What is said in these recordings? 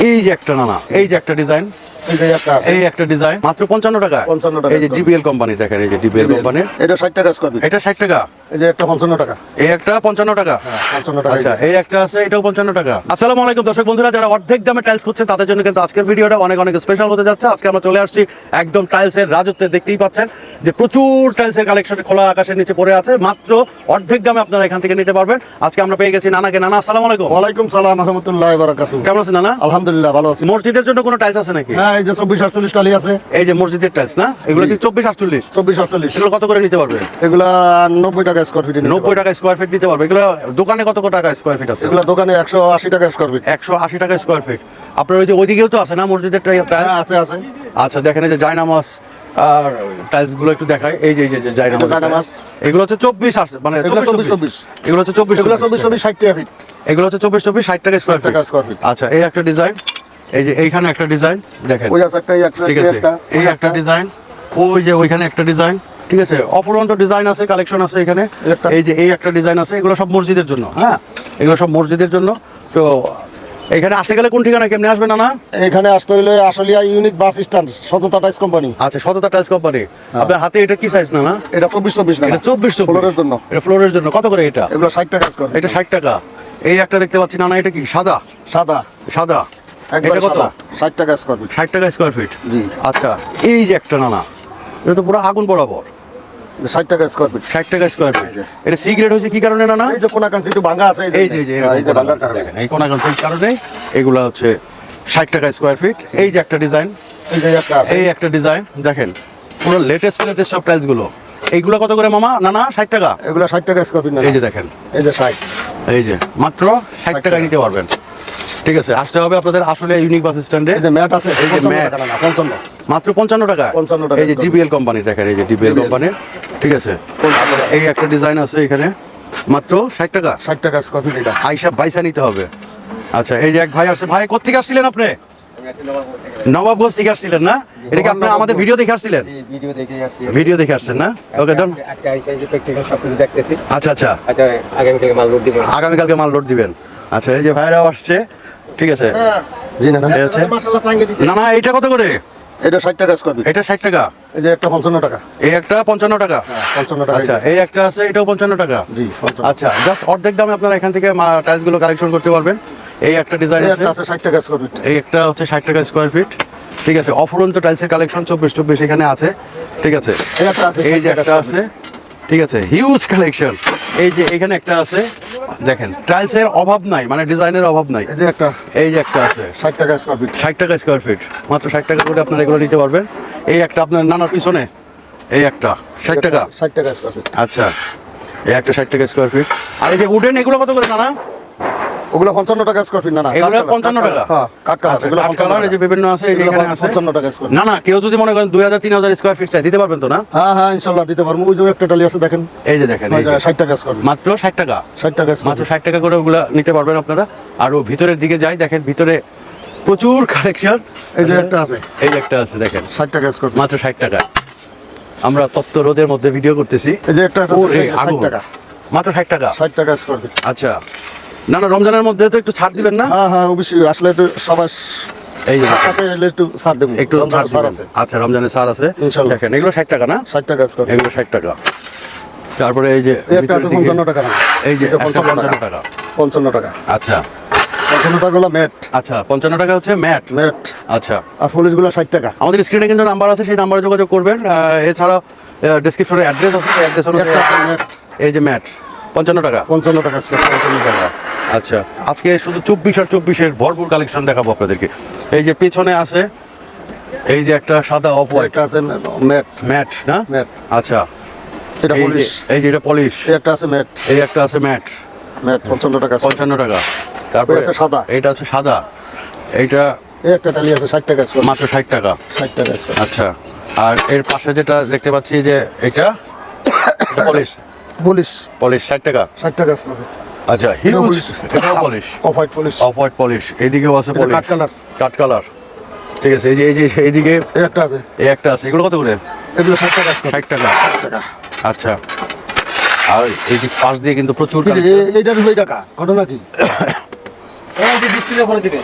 এই যে একটা নানা এই যে একটা ডিজাইন এই একটা আছে। এই একটা ডিজাইন মাত্র পঞ্চান্ন টাকা। 55 টাকা এই যে ডিবিএল কোম্পানি দেখেন এই যে ডিবিএল কোম্পানির এটা ষাট টাকা স্কোয়ার ফিট এটা ষাট টাকা। এই যে একটা পঞ্চান্ন টাকা। এই একটা পঞ্চান্ন টাকা। পঞ্চান্ন টাকা। আচ্ছা এই একটা আছে এটাও পঞ্চান্ন টাকা। আসসালামু আলাইকুম দর্শক বন্ধুরা যারা অর্ধেক দামে টাইলস করছেন তাদের জন্য কিন্তু আজকের ভিডিওটা অনেক অনেক স্পেশাল হতে যাচ্ছে। আজকে আমরা চলে আসছি একদম টাইলসের রাজত্বে দেখতেই পাচ্ছেন যে প্রচুর টাইলসের কালেকশন খোলা আকাশের নিচে পড়ে আছে। মাত্র অর্ধেক দামে আপনারা এখান থেকে নিতে পারবেন। আজকে আমরা পেয়ে গেছি নানাকে। নানা আসসালামু আলাইকুম। ওয়ালাইকুম সালাম রহমতুল্লাহ বারাকাতু কেমন আছেন নানা? আলহামদুলিল্লাহ ভালো আছি। মসজিদের জন্য কোনো টাইলস আছে নাকি? হ্যাঁ এই যে চব্বিশ আটচল্লিশ টালি আছে। এই যে মসজিদের টাইলস না? এগুলো কি চব্বিশ আটচল্লিশ? চব্বিশ আটচল্লিশ। এগুলো কত করে নিতে পারবে? এগুলা নব্বই টাকা স্কোয়ার ফিট নব্বই টাকা স্কোয়ার ফিট দিতে পারবে। এগুলো দোকানে কত টাকা স্কোয়ার ফিট আছে? এগুলা দোকানে একশো আশি টাকা স্কোয়ার ফিট একশো আশি টাকা স্কোয়ার ফিট আপনার ওই যে ওইদিকেও তো আছে না মসজিদের টাইলস হ্যাঁ আছে আছে। আচ্ছা দেখেন এই যে জায়নামাজ আর টাইলসগুলো একটু দেখায় এই যে এই যে জায়নামাজ। এগুলো হচ্ছে চব্বিশ মানে চব্বিশ চব্বিশ এগুলো হচ্ছে চব্বিশ এগুলা চব্বিশ। চব্বিশ ষাট টাকা ফিট এগুলো হচ্ছে চব্বিশ চব্বিশ ষাট টাকা স্কোয়ার ফিট আচ্ছা এই একটা ডিজাইন এই যে এইখানে একটা ডিজাইন দেখেন। ওই একটা ঠিক আছে। এই একটা ডিজাইন ওই যে ওইখানে একটা ডিজাইন ঠিক আছে। অপরন্ত ডিজাইন আছে কালেকশন আছে এখানে। এই যে এই একটা ডিজাইন আছে এগুলো সব মসজিদের জন্য হ্যাঁ? এগুলো সব মসজিদের জন্য। তো এখানে আসতে গেলে কোন ঠিকানা কেমনে আসবে না না এখানে আসতে হলে Ashulia unique bus stand Satata tiles company. আচ্ছা সততা টাইলস কোম্পানি। হ্যাঁ। আপনার হাতে এটা কি সাইজ না না এটা চব্বিশ চব্বিশ এটা চব্বিশ ফ্লোরের জন্য। এটা ফ্লোরের জন্য। কত করে এটা? এগুলো ষাট টাকা এটা ষাট টাকা। এই একটা দেখতে পাচ্ছি না না এটা কি সাদা? সাদা। সাদা। এটা কত? ষাট টাকা স্কোয়ার ফিট ষাট টাকা স্কোয়ার ফিট জি। আচ্ছা এই যে একটা নানা এটা তো পুরো আগুন বরাবর। ষাট টাকা স্কোয়ার ফিট ষাট টাকা স্কোয়ার ফিট এটা সি গ্রেড হয়েছে কি কারণে এই যে একটু ভাঙা আছে এই যে এই যে কারণে। দেখেন, এই কোনাগঞ্জের কারণে এগুলো হচ্ছে ষাট টাকা স্কোয়ার ফিট এই যে একটা ডিজাইন এই একটা এই একটা ডিজাইন দেখেন পুরো লেটেস্ট লেটেস্ট সব টাইলসগুলো। এইগুলো কত করে মামা? না না ষাট টাকা? এগুলো ষাট টাকা স্কোয়ার ফিট এই যে দেখেন। এই যে ষাট। এই যে মাত্র ষাট টাকায় নিতে পারবেন। ঠিক আছে আসতে হবে আপনাদের আসলে ইউনিক বাস স্ট্যান্ডে এই যে ম্যাট আছে এই যে পঞ্চান্ন ম্যাট। পঞ্চান্ন। মাত্র পঞ্চান্ন টাকা? 55 টাকা এই যে। ডিবিএল কোম্পানি দেখেন এই যে ডিবিএল কোম্পানির ঠিক আছে। এই একটা ডিজাইন আছে এখানে। মাত্র ষাট টাকা? ষাট টাকা স্কোয়ার ফিট এটা। আইসা বাইসা নিতে হবে। আচ্ছা এই যে এক ভাই আসছে। ভাই কোথেকে আসছিলেন আপনি? নবাবগঞ্জ থেকে আসছিলেন না? এটা কি আপনি আমাদের ভিডিও দেখে আসছিলেন? ভিডিও দেখে আসছি। ভিডিও দেখে আসছেন না? ওকে ধরুন আজকে- আইসা যে প্র্যাকটিক্যাল সবকিছু দেখতেছি। আচ্ছা আচ্ছা। আচ্ছা আগামীকালকে মাল লোড দিব আগামীকালকে মাল লোড দিবেন। আচ্ছা এই যে ভাইরাও আসছে। ঠিক আছে? জি না না। না না এটা কত করে? এটা ষাট টাকা স্কোয়ার এটা ষাট টাকা? এই যে একটা পঞ্চান্ন টাকা। এই একটা পঞ্চান্ন টাকা? পঞ্চান্ন টাকা। আচ্ছা এই একটা আছে এটাও পঞ্চান্ন টাকা? জি, আচ্ছা জাস্ট অর্ধেক দামে আপনারা এখান থেকে টাইলসগুলো কালেকশন করতে পারবেন। এই একটা ডিজাইন আছে। একটা আছে ষাট টাকা স্কোয়ার ফিট এই একটা হচ্ছে ষাট টাকা স্কোয়ার ফিট ঠিক আছে অফুরন্ত টাইলসের কালেকশন চব্বিশ চব্বিশ এখানে আছে। ঠিক আছে? এই 60 যে একটা আছে। ঠিক আছে হিউজ কালেকশন এই যে এখানে একটা আছে দেখেন টাইলস এর অভাব নাই মানে ডিজাইনের অভাব নাই। এই যে একটা এই যে একটা আছে। ষাট টাকা স্কয়ার ফিট ষাট টাকা স্কয়ার ফিট মাত্র ষাট টাকা করে আপনারা এগুলো নিতে পারবেন। এই একটা আপনার নানার পিছনে এই একটা ষাট টাকা। ষাট টাকা স্কয়ার ফিট আচ্ছা এই একটা ষাট টাকা স্কয়ার ফিট আর এই যে উডেন এগুলো কত করে নানা? ওগুলো পঞ্চান্ন টাকা স্কোয়ার ফিট না না এগুলো 55 টাকা? হ্যাঁ কালার আচ্ছা, এগুলো কাঠ কালার এই যে বিভিন্ন আছে এগুলো এখানে আছে? পঞ্চান্ন টাকা স্কোয়ার না না কেউ যদি মনে করেন দুই হাজার তিন হাজার স্কোয়ার ফিট চাই দিতে পারবেন তো না? হ্যাঁ হ্যাঁ ইনশাল্লাহ দিতে পারব। ওই যে একটা টালি আছে দেখেন। এই যে দেখেন এই যে। ষাট টাকা স্কোয়ার মাত্র ষাট টাকা? ষাট টাকা স্কোয়ার মাত্র ষাট টাকা করে ওগুলা নিতে পারবেন আপনারা। আর ও ভিতরের দিকে যাই দেখেন ভিতরে প্রচুর কালেকশন এই যে একটা আছে। এই একটা আছে দেখেন। ষাট টাকা স্কোয়ার মাত্র ষাট টাকা। আমরা তপ্ত রোদের মধ্যে ভিডিও করতেছি। এই যে একটা আছে ওরে, ষাট আগুন। টাকা। মাত্র ষাট টাকা। ষাট টাকা স্কোয়ার ফিট আচ্ছা। না না রমজানের মধ্যে তো একটু ছাড় দিবেন না? হ্যাঁ হ্যাঁ অবশ্যই। আসলে একটু সবাই এই যে একটু ছাড় দেবো। একটু ছাড় ছাড় আছে। আচ্ছা রমজানের ছাড় আছে। ইনশাল্লাহ। দেখেন এগুলো ষাট টাকা না? ষাট টাকা এগুলো ষাট টাকা। তারপরে এই যে পঞ্চান্ন টাকা এই যে পঞ্চান্ন পঞ্চান্ন টাকা। টাকা। পঞ্চান্ন টাকা। আচ্ছা। পঞ্চান্ন টাকা হলো ম্যাট। আচ্ছা পঞ্চান্ন টাকা হচ্ছে ম্যাট। ম্যাট। আচ্ছা। আর পলিশগুলো ষাট টাকা। আমাদের স্ক্রিনে কিন্তু নাম্বার আছে সেই নাম্বারে যোগাযোগ করবেন। এছাড়া ডেসক্রিপশনে অ্যাড্রেস আছে অ্যাড্রেস অনুযায়ী এই যে ম্যাট। পঞ্চান্ন টাকা। পঞ্চান্ন টাকা পঞ্চান্ন টাকা। আচ্ছা আজকে শুধু চব্বিশ আর চব্বিশের ভরপুর কালেকশন দেখাবো আপনাদেরকে। এই যে পেছনে আছে এই যে একটা সাদা অফ হোয়াইট আছে ম্যাট। ম্যাট না? ম্যাট। আচ্ছা। এটা পলিশ এই যে এটা পলিশ এই একটা আছে ম্যাট। এই একটা আছে ম্যাট। ম্যাট পঞ্চান্ন টাকা। পঞ্চান্ন টাকা। তারপরে আছে সাদা। এটা আছে সাদা। এইটা এই একটা টালি আছে ষাট টাকা মাত্র ষাট টাকা। ষাট টাকা আচ্ছা। আর এর পাশে যেটা দেখতে পাচ্ছি যে এটা পলিশ পলিশ পলিশ ষাট টাকা। ষাট টাকা আচ্ছা হিউজ। এটাও polish off white polish off white polish এইদিকেও আছে এই যে পলিশ কাঠ কালার। কাঠ কালার। ঠিক আছে এই যে এই যে এইদিকে এই একটা আছে। এই একটা আছে। এগুলো কত করে? এগুলো ষাট টাকা। ষাট টাকা। ষাট টাকা আচ্ছা। আর এই যে পাশ দিয়ে কিন্তু প্রচুর কি রে, এ- এইটার হয়ে টাকা। ঘটনা কি? এই যে ডিসপ্লে করে দিবেন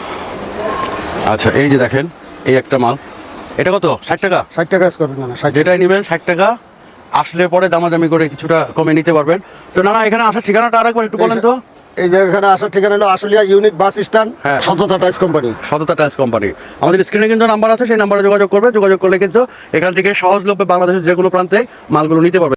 আচ্ছা এই যে দেখেন এই একটা মাল। এটা কত? ষাট টাকা? ষাট টাকা স্কোয়ার ফিট মানে ষাট যেটাই নেবেন ষাট টাকা। আসলে পরে দামাদামি করে কিছুটা কমে নিতে পারবেন। তো না না এখানে আসার ঠিকানাটা আরেকবার একটু বলেন তো। এই যে এখানে আসার ঠিকানা হলো আশুলিয়া ইউনিক বাস স্ট্যান্ড হ্যাঁ। Satata tiles company. Satata tiles company. আমাদের স্ক্রিনে কিন্তু নাম্বার আছে সেই নাম্বারে যোগাযোগ করবে। যোগাযোগ করলে কিন্তু এখান থেকে সহজলভ্যে বাংলাদেশের যে কোনো প্রান্তে মালগুলো নিতে পারবে।